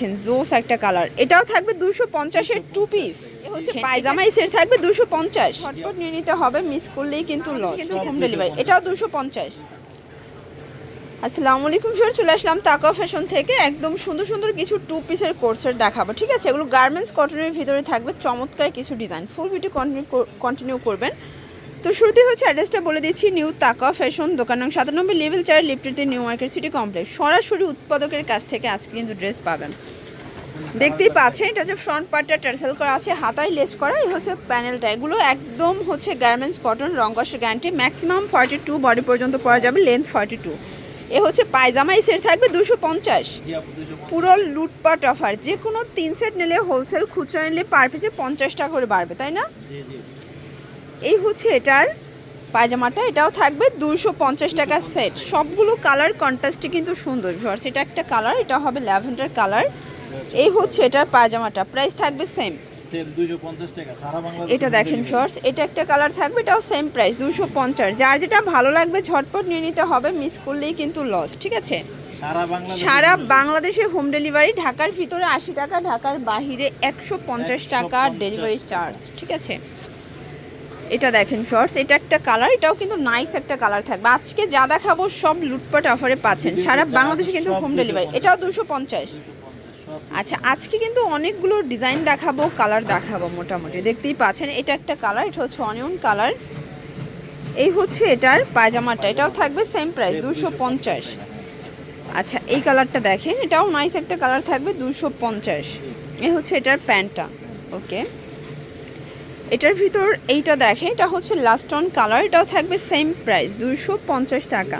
দেখেন জোস একটা কালার। এটাও থাকবে দুশো পঞ্চাশের টু পিস হচ্ছে পায়জামাই সেট থাকবে দুশো পঞ্চাশ। ঝটপট নিয়ে নিতে হবে মিস করলেই কিন্তু লস হোম ডেলিভারি এটাও দুশো পঞ্চাশ। আসসালামু আলাইকুম স্যার চলে আসলাম তাকা ফ্যাশন থেকে। একদম সুন্দর সুন্দর কিছু টু পিসের কোর্সের দেখাবো ঠিক আছে? এগুলো গার্মেন্টস কটনের ভিতরে থাকবে চমৎকার কিছু design full video continue continue করবেন। তো শুরুতে হচ্ছে অ্যাড্রেসটা বলে দিচ্ছি নিউ তাকা ফ্যাশন দোকান নং সাতানব্বই লেভেল চার লিফটেতে নিউ মার্কেট সিটি কমপ্লেক্স। সরাসরি উৎপাদকের কাছ থেকে আজকে কিন্তু ড্রেস পাবেন। দেখতেই পাচ্ছেন এটা হচ্ছে ফ্রন্ট পার্টটা টার্সেল করা আছে হাতায় লেস করা এই হচ্ছে প্যানেলটা এগুলো একদম হচ্ছে garments cotton রঙ্গসের guarantee maximum forty two body পর্যন্ত পরা যাবে লেন্থ ফর্টি টু এ হচ্ছে পায়জামা এই সেট থাকবে দুশো পঞ্চাশ। পুরো লুটপাট অফার যে কোনো তিন সেট নিলে হোলসেল খুচরা নিলে পার পিসে পঞ্চাশ টাকা করে বাড়বে তাই না? এই হচ্ছে এটার পায়জামাটা এটাও থাকবে দুশো পঞ্চাশ টাকা সেট। সবগুলো কালার কন্ট্রাস্টে কিন্তু সুন্দর ভিউয়ার্স এটা একটা কালার এটা হবে ল্যাভেন্ডার কালার। এই হচ্ছে এটার পায়জামাটা প্রাইস থাকবে সেম সেম 250 টাকা সারা বাংলাদেশে এটা দেখেন শর্টস এটা একটা কালার থাকবে এটাও সেম প্রাইস দুশো পঞ্চাশ। যার যেটা ভালো লাগবে ঝটপট নিয়ে নিতে হবে মিস করলেই কিন্তু লস ঠিক আছে? সারা বাংলাদেশে হোম ডেলিভারি ঢাকার ভিতরে আশি টাকা ঢাকার বাহিরে একশো পঞ্চাশ টাকা ডেলিভারি চার্জ ঠিক আছে? এটা দেখেন শর্টস এটা একটা কালার এটাও কিন্তু নাইস একটা কালার থাকবে। আজকে যা দেখাবো সব লুটপাট অফারে পাচ্ছেন। সারা বাংলাদেশে কিন্তু হোম ডেলিভারি এটাও দুশো পঞ্চাশ। আচ্ছা আজকে কিন্তু অনেকগুলো ডিজাইন দেখাবো কালার দেখাবো মোটামুটি। দেখতেই পাচ্ছেন এটা একটা কালার এটা হচ্ছে অনিয়ন কালার এই হচ্ছে এটার পায়জামাটা এটাও থাকবে সেম প্রাইস দুশো পঞ্চাশ। আচ্ছা এই কালারটা দেখেন এটাও নাইস একটা কালার থাকবে দুশো পঞ্চাশ। এই হচ্ছে এটার প্যান্টটা ওকে এটার ভিতর এইটা দেখেন এটা হচ্ছে লাস্ট অন কালার এটাও থাকবে সেম প্রাইস পঞ্চাশ টাকা।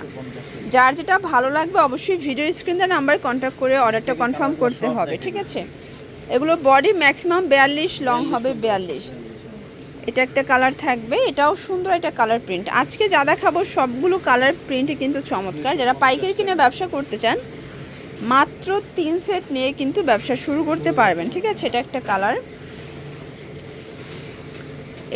যার যেটা ভালো লাগবে অবশ্যই ভিডিও স্ক্রিন নাম্বার কন্ট্যাক্ট করে অর্ডারটা কনফার্ম করতে হবে ঠিক আছে? এগুলো বডি ম্যাক্সিমাম বিয়াল্লিশ লং হবে বিয়াল্লিশ। এটা একটা কালার থাকবে এটাও সুন্দর একটা কালার প্রিন্ট আজকে যা দেখাবো সবগুলো কালার প্রিন্টে কিন্তু চমৎকার। যারা পাইকারি কিনে ব্যবসা করতে চান মাত্র তিন সেট নিয়ে কিন্তু ব্যবসা শুরু করতে পারবেন ঠিক আছে? এটা একটা কালার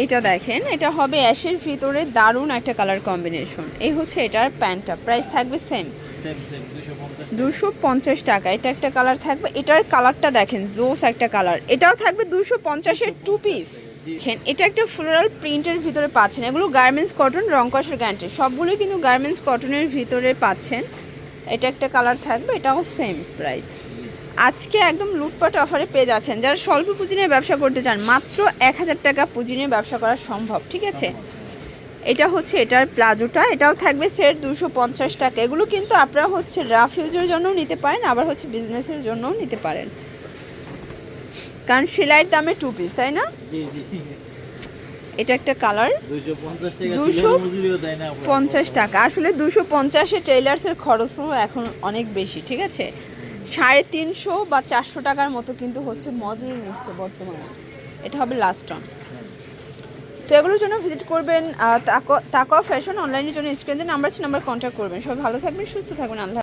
এটা দেখেন এটা হবে অ্যাশের ভিতরে দারুণ একটা কালার কম্বিনেশন এই হচ্ছে এটার প্যান্টটা। প্রাইস থাকবে সেম সেম সেম 250 দুশো পঞ্চাশ টাকা। এটা একটা কালার থাকবে। এটার কালারটা দেখেন জোস একটা কালার এটাও থাকবে দুশো পঞ্চাশের টু পিস দেখেন এটা একটা ফ্লোরাল প্রিন্টের ভিতরে পাচ্ছেন। এগুলো গার্মেন্টস কটন রংকসের গ্যারান্টি সবগুলোই কিন্তু গার্মেন্টস কটনের ভিতরে পাচ্ছেন। এটা একটা কালার থাকবে এটাও সেম প্রাইস আজকে একদম লুটপাট অফারে পেয়ে যাচ্ছেন। যারা স্বল্প পুঁজি নিয়ে ব্যবসা করতে চান মাত্র এক হাজার টাকা পুঁজি নিয়ে ব্যবসা করা সম্ভব ঠিক আছে? এটা হচ্ছে এটার প্লাজোটা এটাও থাকবে সেট দুশো পঞ্চাশ টাকা। এগুলো কিন্তু আপনারা হচ্ছে রাফ ইউজের জন্যও নিতে পারেন আবার হচ্ছে বিজনেসের জন্যও নিতে পারেন। কারণ সেলাইয়ের দামে টু পিস তাই না? এটা একটা কালার 250 টাকা 200 সিলের মজুরিও দেয় না আপনারা। পঞ্চাশ টাকা। আসলে দুশো পঞ্চাশে ট্রেলার্সের খরচও এখন অনেক বেশি ঠিক আছে? সাড়ে তিনশো বা চারশো টাকার মতো কিন্তু হচ্ছে মজুরি নিচ্ছে বর্তমানে। এটা হবে লাস্ট অন তো এগুলোর জন্য ভিজিট করবেন তাকা ফ্যাশন অনলাইনের জন্য স্ক্রিনে নাম্বার আছে নাম্বার কন্ট্যাক্ট করবেন। সবাই ভালো থাকবেন, সুস্থ থাকবেন, আল্লাহ